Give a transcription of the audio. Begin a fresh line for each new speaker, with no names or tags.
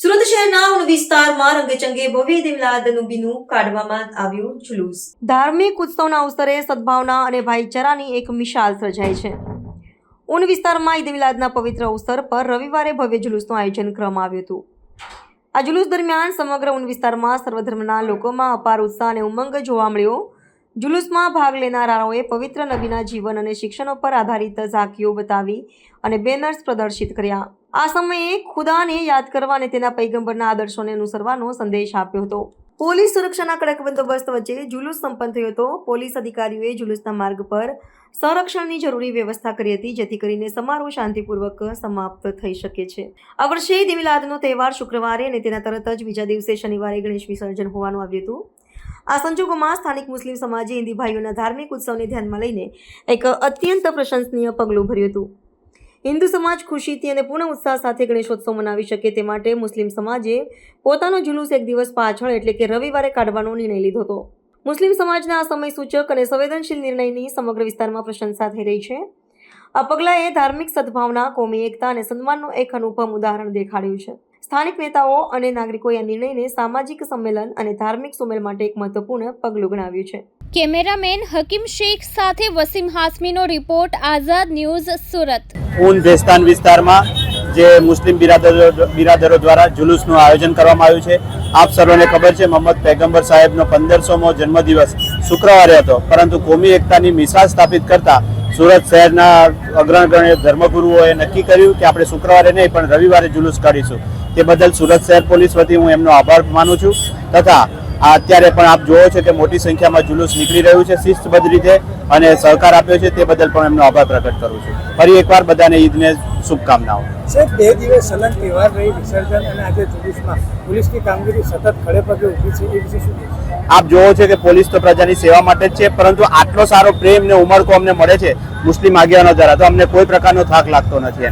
સુરત શહેરના ઉન વિસ્તારમાં રંગેચંગે ભવ્ય દેવલાદનું બીનું કાઢવામાં આવ્યું જુલુસ. ધાર્મિક ઉત્સવના અવસરે સદભાવના અને ભાઈચારાની એક મિશાલ સર્જાય છે. ઉન વિસ્તારમાં ઈદ મિલાદના પવિત્ર અવસર પર રવિવારે ભવ્ય જુલુસનું આયોજન કરવામાં આવ્યું હતું. આ જુલુસ દરમિયાન સમગ્ર ઉન વિસ્તારમાં સર્વધર્મના લોકોમાં અપાર ઉત્સાહ અને ઉમંગ જોવા મળ્યો. જુલુસમાં ભાગ લેનારાઓએ પવિત્ર નદીના જીવન અને શિક્ષણો પર આધારિત ઝાંકીઓ બતાવી અને બેનર્સ પ્રદર્શિત કર્યા. આ સમયે ખુદાને યાદ કરવા અને તેના પૈગંબરના આદર્શોને અનુસરવાનો સંદેશ આપ્યો હતો. પોલીસ સુરક્ષાના કડક બંદોબસ્ત વચ્ચે જુલુસ સંપન્ન થયો હતો. પોલીસ અધિકારીઓએ જુલુસના માર્ગ પર સંરક્ષણની જરૂરી વ્યવસ્થા કરી હતી, જેથી કરીને સમારોહ શાંતિપૂર્વક સમાપ્ત થઈ શકે છે. આ વર્ષે દેવીલાદનો તહેવાર શુક્રવારે અને તેના તરત જ બીજા દિવસે શનિવારે ગણેશ વિસર્જન હોવાનું આવ્યું હતું. આ સંજોગોમાં સ્થાનિક મુસ્લિમ સમાજે હિન્દી ભાઈઓના ધાર્મિક ઉત્સવને ધ્યાનમાં લઈને એક અત્યંત પ્રશંસનીય પગલું ભર્યું હતું. હિન્દુ સમાજ ખુશીથી અને પૂર્ણ ઉત્સાહ સાથે ગણેશોત્સવ મનાવી શકે તે માટે મુસ્લિમ સમાજે પોતાનો જુલુસ એક દિવસ પાછળ એટલે કે રવિવારે કાઢવાનો નિર્ણય લીધો હતો. મુસ્લિમ સમાજના આ સમય સૂચક અને સંવેદનશીલ નિર્ણયની સમગ્ર વિસ્તારમાં પ્રશંસા થઈ રહી છે. આ પગલાંએ ધાર્મિક સદભાવના, કોમી એકતા અને સન્માનનું એક અનુપમ ઉદાહરણ દેખાડ્યું છે. સ્થાનિક નેતાઓ અને નાગરિકોએ આ નિર્ણયને સામાજિક સંમેલન અને ધાર્મિક સુમેલ માટે એક મહત્વપૂર્ણ પગલું ગણાવ્યું છે.
કેમેરામેન હકીમ શેખ સાથે વસીમ હાસમીનો રિપોર્ટ આઝાદ ન્યૂઝ સુરત.
ઉન દેસ્તાન વિસ્તારમાં જે મુસ્લિમ બિરાદરો બિરાદરો દ્વારા જુલુસનું આયોજન કરવામાં આવ્યું છે. આપ સર્વને ખબર છે મોહમ્મદ પેગમ્બર સાહેબનો પંદરસોમો જન્મદિવસ શુક્રવારે હતો. પરંતુ કોમી એકતાની મિસાલ સ્થાપિત કરતા સુરત શહેરના અગ્રણગણ્ય ધર્મગુરુઓએ નક્કી કર્યું કે આપણે શુક્રવારે નહીં પણ રવિવારે જુલુસ કાઢીશું. તે બદલ સુરત શહેર પોલીસ વતી હું એમનો આભાર માનું છું. તથા આ અત્યારે પણ આપ જોવો છો કે મોટી સંખ્યામાં જુલુસ નીકળી રહ્યું છે શિસ્તબદ્ધ રીતે અને સહકાર આપ્યો છે તે બદલ પણ એમનો આભાર પ્રગટ કરું છું. ફરી એકવાર બધાને ઈદને શુભકામનાઓ.
સાહેબ બે દિવસ સલંગ તહેવાર રહી વિસર્જન અને આજે જુલુસમાં પોલીસની કામગીરી સતત ખડે પગે ઊભી છે એ વિશે શું
આપ જોવો છો કે પોલીસ તો પ્રજાની સેવા માટે જ છે પરંતુ આટલો સારો પ્રેમ ને ઉમળકો અમને મળે છે મુસ્લિમ આગેવાનો દ્વારા તો અમને કોઈ પ્રકારનો થાક લાગતો નથી એના